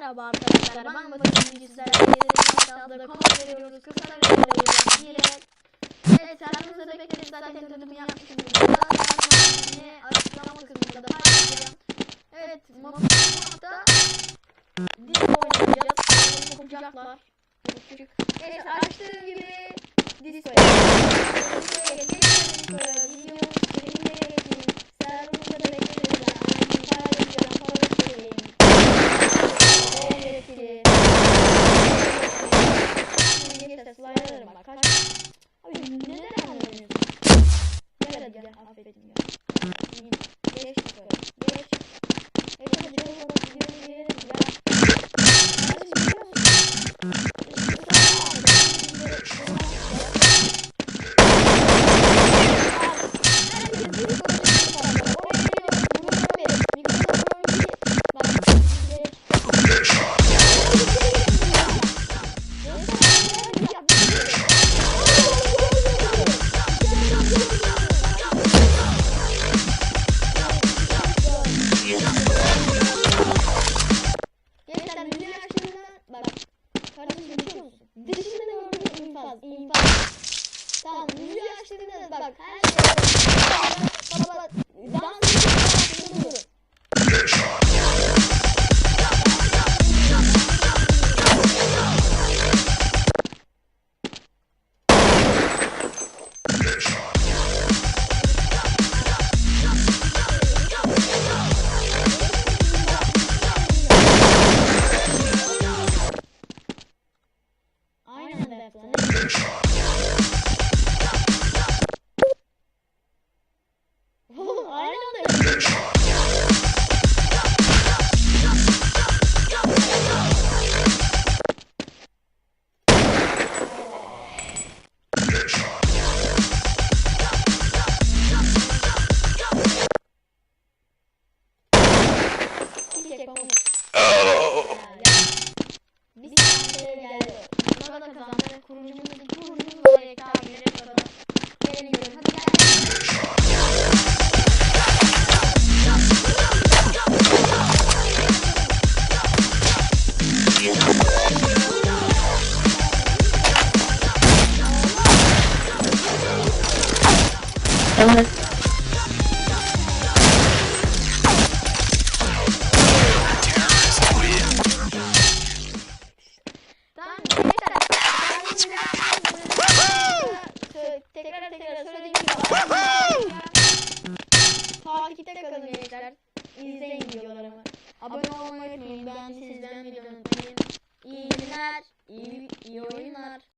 Merhaba arkadaşlar ben Bakın Bizler Aşağıda kod veriyoruz. Kısa veriyoruz diyerek Evet serverımızda bekleriz zaten tanıtımı yapmışım Yine açıklama kısmında da paylaşacağım. Evet mapta Disk oynayacağız. Okuyacaklar. Küçük Evet açtığım gibi Disk oynayacağız Slider'ım bak kaç. Abi neden anlamıyorsun? Gel hadi gel affedin ya. Tamam müziği açtığında bak her şey baba bak dans ediyorsun. Aynen de Hiç yapamadım. Bir tane geldi. Buna da kazandı. Kurucumuz kurucumuz böyle ekran yere kadar. Gelin görün. Hadi gel. Evet. Tekrar tekrar söylediğim gibi takipte kalın gençler. İzleyin videolarımı. Abone olmayı